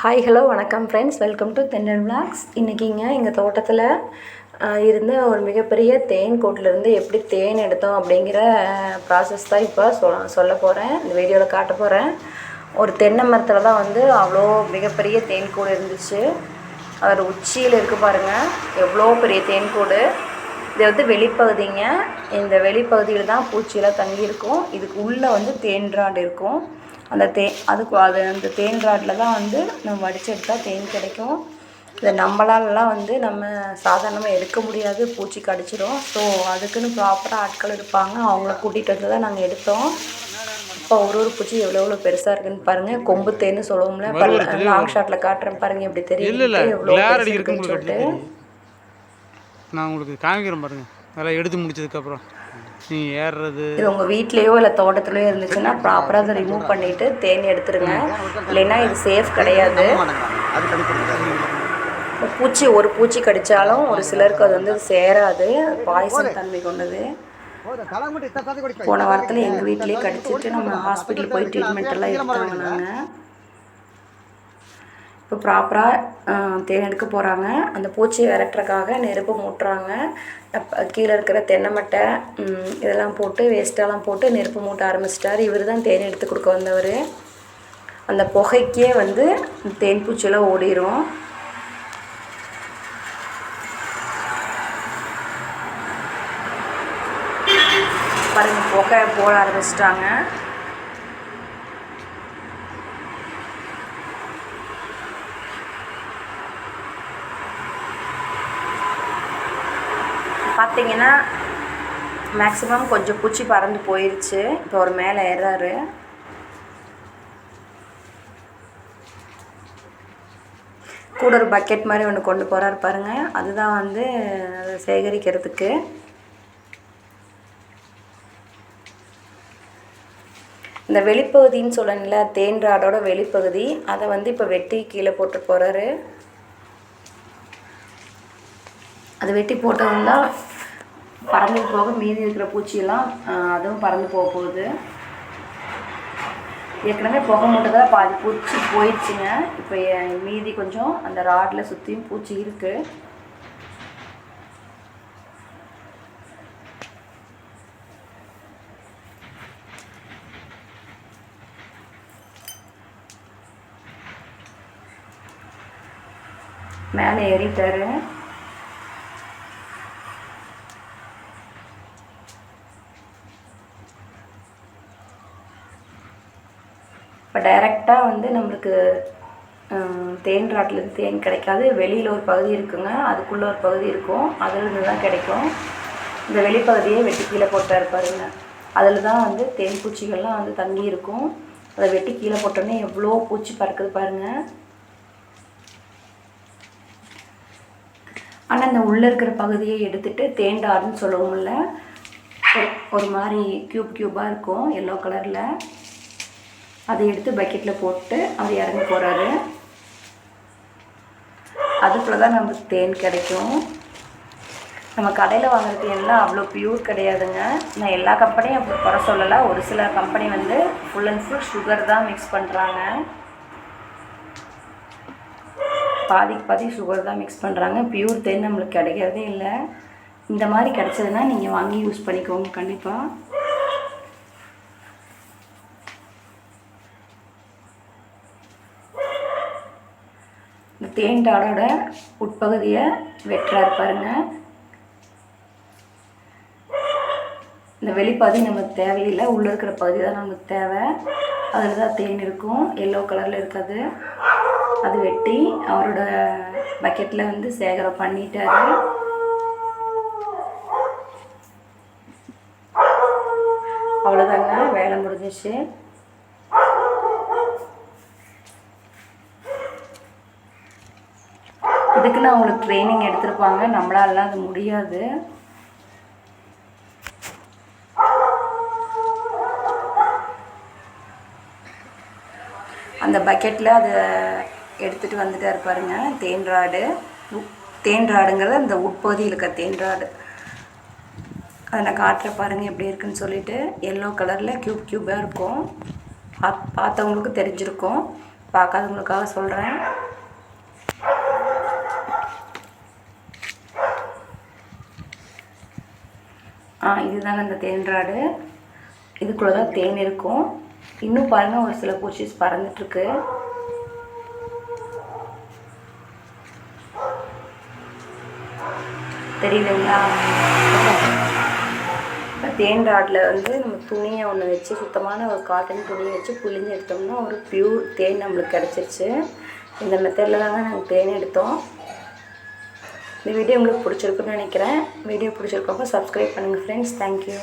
Hi hello வணக்கம் friends welcome to Thennal vlogs இன்றைக்கிங்க எங்கள் தோட்டத்தில் இருந்த ஒரு மிகப்பெரிய தேன் கூட்டிலேருந்து எப்படி தேன் எடுத்தோம் அப்படிங்கிற ப்ராசஸ் தான் இப்போ சொ சொல்ல போகிறேன் இந்த வீடியோவில் காட்ட போகிறேன் ஒரு தென்னை மரத்தில் தான் வந்து அவ்வளோ மிகப்பெரிய தேன் கூடு இருந்துச்சு. அதோட உச்சியில் இருக்குது பாருங்கள் எவ்வளோ பெரிய தேன் கூடு. இது வந்து வெளிப்பகுதிங்க. இந்த வெளிப்பகுதியில் தான் பூச்சியெல்லாம் தங்கியிருக்கும். இதுக்கு உள்ளே வந்து தேன்றாடு இருக்கும். அந்த தே அதுக்கு அது அந்த தேன் ராட்டில் தான் வந்து நம்ம வடித்து எடுத்தால் தேன் கிடைக்கும். இதை நம்மளாலலாம் வந்து நம்ம சாதாரணமாக எடுக்க முடியாது பூச்சி கடிச்சிடும் ஸோ அதுக்குன்னு ப்ராப்பராக ஆட்கள் இருப்பாங்க. அவங்கள கூட்டிகிட்டு வந்து தான் நாங்கள் எடுத்தோம். இப்போ ஒரு ஒரு பூச்சி எவ்வளோ எவ்வளோ பெருசாக இருக்குன்னு பாருங்கள் கொம்பு தேன்னு சொல்லுவோம்ல லாங் ஷாட்டில் காட்டுறேன் பாருங்கள் எப்படி தெரியும் இல்லை எவ்வளோ இருக்குன்னு சொல்லிட்டு. நான் உங்களுக்கு காமிக்கிறேன் பாருங்க. அதெல்லாம் எடுத்து முடிச்சதுக்கப்புறம் நீ ஏறுறது. இது உங்கள் வீட்லேயோ இல்லை தோட்டத்துலையோ இருந்துச்சுன்னா ப்ராப்பராக அதை ரிமூவ் பண்ணிவிட்டு தேன் எடுத்துருங்க. இல்லைன்னா இது சேஃப் கிடையாது. பூச்சி ஒரு பூச்சி கடித்தாலும் ஒரு சிலருக்கு அது வந்து சேராது. பாய்சன் தன்மை கொண்டது. போன வாரத்தில் எங்கள் வீட்டிலே கடிச்சிட்டு நம்ம ஹாஸ்பிட்டல் போய் ட்ரீட்மெண்ட் எல்லாம் எடுத்தாங்க நாங்கள் இப்போ ப்ராப்பராக தேன் எடுக்க போகிறாங்க அந்த பூச்சியை விரட்டுறக்காக நெருப்பு மூட்டுறாங்க. கீழே இருக்கிற தென்னை மட்டை இதெல்லாம் போட்டு வேஸ்ட்டெல்லாம் போட்டு நெருப்பு மூட்ட ஆரம்பிச்சிட்டார். இவர் தான் தேன் எடுத்து கொடுக்க வந்தவர். அந்த புகைக்கே வந்து தேன் பூச்சியெல்லாம் ஓடிரும். பாருங்கள் புகை போட ஆரம்பிச்சிட்டாங்க. பார்த்தீங்கன்னா மேக்ஸிமம் கொஞ்சம் பூச்சி பறந்து போயிருச்சு. இப்போ ஒரு மேலே ஏறாரு. கூட ஒரு பக்கெட் மாதிரி ஒன்று கொண்டு போகிறாரு பாருங்கள் அதுதான் வந்து அதை சேகரிக்கிறதுக்கு. இந்த வெளிப்பகுதின்னு சொல்லணும்ல தேன்றாடோட வெளிப்பகுதி. அதை வந்து இப்போ வெட்டி கீழே போட்டு போகிறாரு அது வெட்டி போட்டதுன்னா பறந்து போக மீதி இருக்கிற பூச்சியெல்லாம் அதுவும் பறந்து போக போகுது. ஏற்கனவே புகை மூட்டை தான் பாதி பூச்சி போயிடுச்சுங்க. இப்போ மீதி கொஞ்சம் அந்த ராடில் சுற்றியும் பூச்சி இருக்குது மேலே ஏறிட்டாரு. இப்போ டைரெக்டாக வந்து நம்மளுக்கு தேன் ராட்டிலேருந்து தேன் கிடைக்காது. வெளியில் ஒரு பகுதி இருக்குங்க. அதுக்குள்ளே ஒரு பகுதி இருக்கும். அதிலிருந்து தான் கிடைக்கும். இந்த வெளிப்பகுதியை வெட்டி கீழே போட்டார் பாருங்க. அதில் தான் வந்து தேன் பூச்சிகள்லாம் வந்து தங்கி இருக்கும். அதை வெட்டி கீழே போட்டோன்னே எவ்வளோ பூச்சி பறக்குது பாருங்கள் ஆனால் இந்த உள்ளே இருக்கிற பகுதியை எடுத்துகிட்டு தேண்டாருன்னு சொல்லுவோம்ல. ஒரு- ஒரு மாதிரி க்யூப் க்யூபாக இருக்கும். எல்லோ கலரில் அதை எடுத்து பக்கெட்டில் போட்டு அவர் இறங்கி போகிறாரு அதுக்குள்ளே தான் நமக்கு தேன் கிடைக்கும். நம்ம கடையில் வாங்குற தேன்லாம் அவ்வளோ பியூர் கிடையாதுங்க. நான் எல்லா கம்பெனியும் அப்படி குறை சொல்லலை. ஒரு சில கம்பெனி வந்து ஃபுல் அண்ட் ஃபுல் சுகர் தான் மிக்ஸ் பண்ணுறாங்க பாதிக்கு பாதி சுகர் தான் மிக்ஸ் பண்ணுறாங்க பியூர் தேன் நம்மளுக்கு கிடைக்கிறதே இல்லை. இந்த மாதிரி கிடச்சதுன்னா நீங்கள் வாங்கி யூஸ் பண்ணிக்கோங்க கண்டிப்பாக தேன் தேன்டாடோட உட்பகுதியை வெட்டுறாரு பாருங்க. இந்த வெளிப்பகுதி நமக்கு தேவையில்லை. உள்ளே இருக்கிற பகுதி தான் நமக்கு தேவை. அதில் தான் தேன் இருக்கும். எல்லோ கலரில் இருக்காது அது வெட்டி அவரோட பக்கெட்டில் வந்து சேகரம் பண்ணிட்டாரு. அவ்வளோதாங்க வேலை முடிஞ்சிச்சு. அதுக்குன்னு அவங்களுக்கு ட்ரைனிங் எடுத்திருப்பாங்க. நம்மளாலாம் அது முடியாது. அந்த பக்கெட்டில் அதை எடுத்துகிட்டு வந்துட்டாரு பாருங்க. தேன்றாடு. தேன்றாடுங்கிறது அந்த உட்பகுதியில் இருக்க தேன்றாடு. அதை நான் காட்டுற பாருங்கள் எப்படி இருக்குன்னு சொல்லிட்டு. எல்லோ கலரில் க்யூப் க்யூபாக இருக்கும். பார்த்தவங்களுக்கு தெரிஞ்சிருக்கும். பார்க்காதவங்களுக்காக சொல்கிறேன் இதுதாங்க அந்த தேன்றாடு இதுக்குள்ளே தான் தேன் இருக்கும். இன்னும் பாருங்கள் ஒரு சில பூச்சிஸ் பறந்துட்டுருக்கு. தெரியலைங்களா இப்போ தேன் ராடில் வந்து நம்ம துணியை ஒன்று வச்சு சுத்தமான ஒரு காட்டன் துணியை வச்சு புழிஞ்சு எடுத்தோம்னா ஒரு பியூர் தேன் நம்மளுக்கு கிடச்சிருச்சு. இந்த மெத்தடில் தாங்க நாங்கள் தேன் எடுத்தோம். இந்த வீடியோ உங்களுக்கு பிடிச்சிருக்குன்னு நினைக்கிறேன். வீடியோ பிடிச்சிருக்கப்போ சப்ஸ்கிரைப் பண்ணுங்கள் ஃப்ரெண்ட்ஸ் தேங்க்யூ